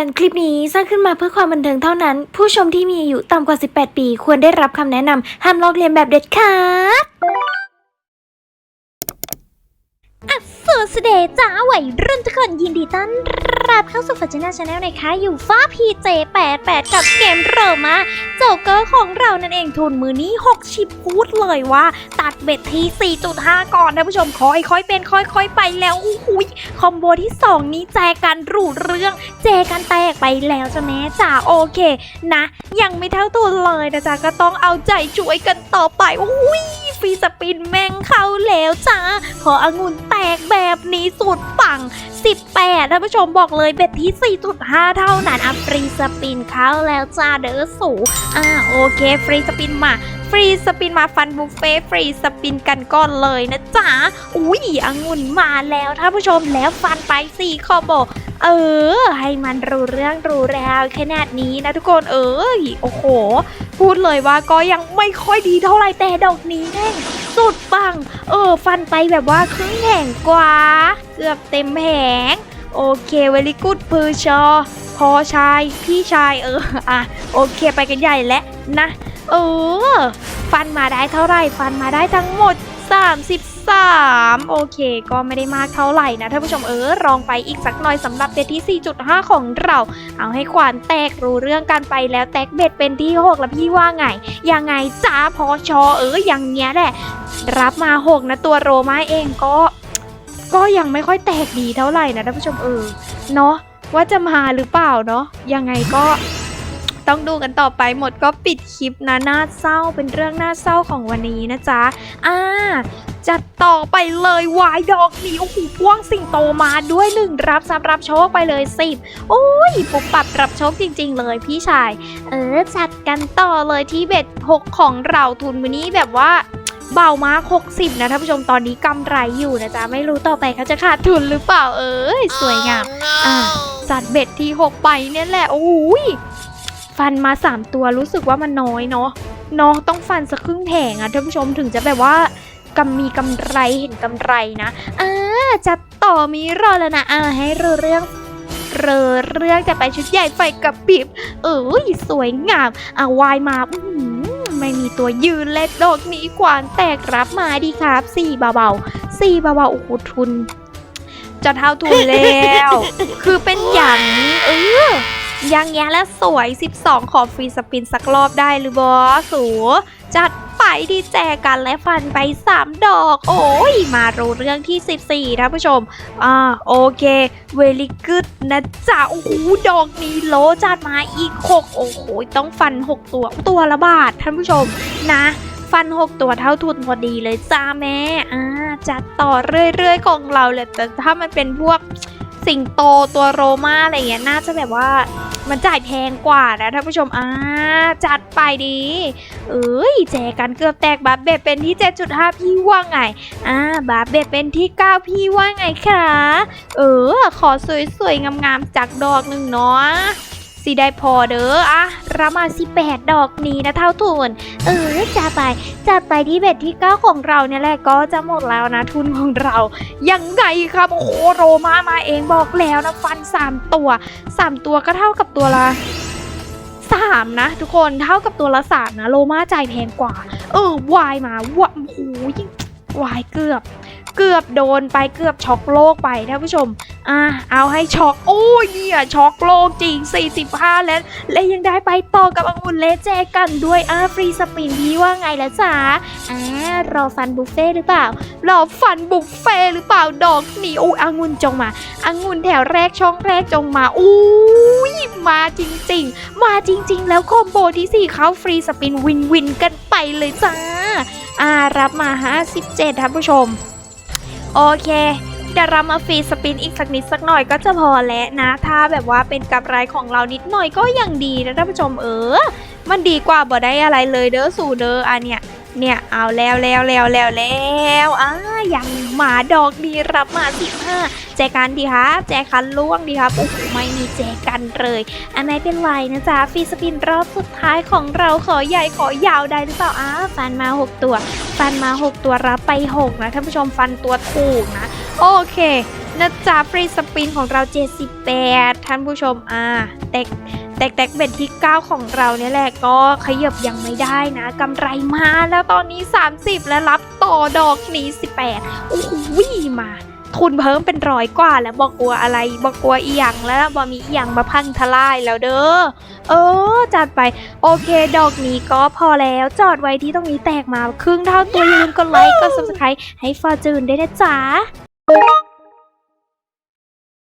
อนคลิปนี้สร้างขึ้นมาเพื่อความบันเทิงเท่านั้น ผู้ชมที่มีอายุต่ำกว่า 18 ปี ควรได้รับคำแนะนำห้ามลอกเลียนแบบเด็ดขาด สวัสดีจ้าวัยรุ่นทุกคนยินดีต้อนรับเข้าสู่ฟัจนาชาแนลนะคะอยู่ฟ้า PJ88 กับเกมโรมาโจกเกอร์ของเรานั่นเองทุนมือนี้ 6 ชิปพูดเลยว่า ตัดเบ็ดที่ 4.5 ก่อนนะผู้ชมค่อยค่อยๆเป็นค่อยๆ ไปแล้วอู้หูยคอมโบที่ 2 นี้แจกันรูดเรื่องเจกันแตกไปแล้วจ้ะแม่จ๋าโอเค นะ ยังไม่เท่าตัวเลยนะจ๊ะก็ต้องเอาใจช่วยกันต่อไปอุ้ย ฟรีสปินแม่งเข้าแล้วจ้าพอองุ่นแตกแบบนี้สุดปัง 18ท่านผู้ชมบอกเลยเบ็ดที่ 4.5 เท่านั้นอะฟรีสปินเข้าแล้วจ้าเด้อสูอ่าโอเคฟรีสปินมาฟรีสปินมาฟันบุฟเฟ่ฟรีสปินกันก่อนเลยนะจ๊ะ อุ้ยองุ่นมาแล้วท่านผู้ชมแล้วฟันไป4คอโบเออ ให้มันรู้เรื่องรู้ราวขนาดนี้นะทุกคนเอ้ยโอ้โห พูดเลยว่าก็ยังไม่ค่อยดีเท่าไหร่แต่ดอกนี้แม่งสุดปัง เออ ฟันไปแบบว่าครึ่งแผงกว่า เกือบเต็มแผง โอเคเวลิกูดพือชอ พอชาย พี่ชายเออ อะ โอเคไปกันใหญ่แล้วนะ เออ ฟันมาได้เท่าไหร่ ฟันมาได้ทั้งหมด 3 โอเค ก็ไม่ได้มากเท่าไหร่นะท่านผู้ชมเออลองไปอีกสักหน่อยสำหรับเบ็ดที่ 4.5 ของเรา เอาให้ขวานแตกรู้เรื่องกันไปแล้วแตกเบ็ดเป็นที่ 6 แล้วพี่ว่าไง ยังไงจ้าพอชอเอออย่างเงี้ยแหละ รับมา 6 นะตัวโรมาเองก็ ก็ยังไม่ค่อยแตกดีเท่าไหร่นะท่านผู้ชมเออเนาะว่าจะมาหรือเปล่าเนาะยังไงก็ ต้องดูกันต่อไปหมดก็ปิดคลิปนะน่าเศร้าเป็นเรื่องน่าเศร้าของวันนี้นะจ๊ะอ่าจัดต่อไปเลยวายดอกนี้โอ้โหพ่วงสิงโตมาด้วยหนึ่งรับซับรับโชคไปเลยสิบโอ้ยปุบปับรับโชคจริง ๆ เลยพี่ชาย เออจัดกันต่อเลยที่เบ็ดหกของเราทุนวันนี้แบบว่าเบามาก60 นะท่านผู้ชมตอนนี้กำไรอยู่นะจ๊ะ ไม่รู้ต่อไปเขาจะขาดทุนหรือเปล่าเอ้ย สวยงาม อะจัดเบ็ดที่ 6 ไปเนี่ยแหละ โอ้ย ฟันมา 3 ตัวรู้สึกว่ามันน้อยเนาะเนาะต้องฟันสักครึ่งแผงอะท่านผู้ชมถึงจะแบบว่ากำมีกำไรเห็นกำไรนะอ่าจัดต่อมีรอแล้วนะอ่าให้เรือเรื่องเรือเรื่องจะไปชุดใหญ่ไฟกับปิบเอ้ยสวยงามอะวายมาอื้อหือไม่มีตัวยืนเล็ดดอกนี้กวานแตกรับมาดีครับสี่เบาๆสี่เบาๆโอ้โหทุน จะเท่าทุนแล้ว คือเป็นอย่างนี้เออ ยังแย่และสวย 12 ขอฟรีสปินสักรอบได้หรือบอสูจัดไปดีแจกันและฟันไป 3 ดอก โอ้ย มารู้เรื่องที่ 14 ท่านผู้ชม อ่า โอเค เวลิกึดนะจ๊ะ โอ้โห ดอกนี้โลจัดมาอีก 6 โอ้โห ต้องฟัน 6 ตัว ตัวละบาท ท่านผู้ชมนะฟัน 6 ตัวเท่าทุนพอดีเลยจ้าแม่อ่าจัดต่อเรื่อยๆ ของเราเลยแต่ถ้ามันเป็นพวกสิงโตตัวโรมาอะไรเงี้ยน่าจะแบบว่า มันจ่ายแพงกว่านะท่านผู้ชมอ่าจัดไปดี เอ้ยแจกันเกือบแตกบัฟเบ็ดเป็นที่ 7.5 พี่ว่าไงอ่าบัฟเบ็ดเป็นที่ 9 พี่ว่าไงคะ เออ ขอสวยๆงามๆจากดอกหนึ่งเนาะ สิได้พอเด้ออะรับมาสิ8ดดอกนี้นะเท่าทุน เออจัดไปจัดไปที่เบ็ดที่9ของเราเนี่ยแหละก็จะหมดแล้วนะทุนของเรา ยังไงครับโอ้โหโรมามาเองบอกแล้วนะฟัน3ตัว3ตัวก็เท่ากับตัวละ3นะ ทุกคนเท่ากับตัวละ3นะ โลมาใจแพงกว่า เออวายมาวะโอ้โห วายเกือบ เกือบโดนไปเกือบช็อกโลกไปท่านผู้ชม อะเอาให้ช็อก โอ้ยเนี่ยช็อกโลกจริง 45 แล้ว และยังได้ไปต่อกับองุ่นเลเจกันด้วยอะฟรีสปินพี่ว่าไงล่ะจ๊ะอ่ารอฟันบุฟเฟ่หรือเปล่ารอฟันบุฟเฟ่หรือเปล่าดอกนี่โอ้ยองุ่นจงมาองุ่นแถวแรกช่องแรกจงมาอุ้ยมาจริง ๆ มาจริง ๆ แล้วคอมโบที่4เขาฟรีสปินวินวินกันไปเลยจ้า อ่ารับมา 57ท่านผู้ชม โอเคเดี๋ยวเรามาฟรีสปินอีกสักนิดสักหน่อยก็จะพอแล้วนะ ถ้าแบบว่าเป็นกำไรของเรานิดหน่อยก็ยังดีนะท่านผู้ชมเออ มันดีกว่าบ่ได้อะไรเลยเด้อสู่เด้ออันเนี้ย เนี่ยเอาแล้วแล้วแล้วแล้วแล้วอ่ายังหมาดอกดีรับมา15แจกันดีครับแจกันล่วงดีครับโอ้โหไม่มีแจกันเลย อันไม่เป็นไรนะจ๊ะฟรีสปินรอบสุดท้ายของเราขอใหญ่ขอยาวได้หรือเปล่าอ้าฟันมา 6 ตัว ฟันมา 6 ตัวรับไป 6 นะท่านผู้ชมฟันตัวถูกนะ โอเคนะจ๊ะฟรีสปินของเรา 78 ท่านผู้ชมอ่าแตก แตกแตกเบ็ดที่ 9 ของเราเนี่ยแหละก็ขยับยังไม่ได้นะกำไรมาแล้วตอนนี้ 30 แล้วรับต่อดอกนี้ 18โอ้โหมาทุนเพิ่มเป็นร้อยกว่าแล้วบอกกลัวอะไรบอกกลัวอีหยังแล้วบอกมีอีหยังมาพังทลายแล้วเด้อเออจัดไป โอเค ดอกนี้ก็พอแล้วจอดไว้ที่ตรงนี้แตกมาครึ่งเท่าตัวอย่าลืมกดไลค์กด subscribe ให้ฟอร์จูนได้นะจ๊ะ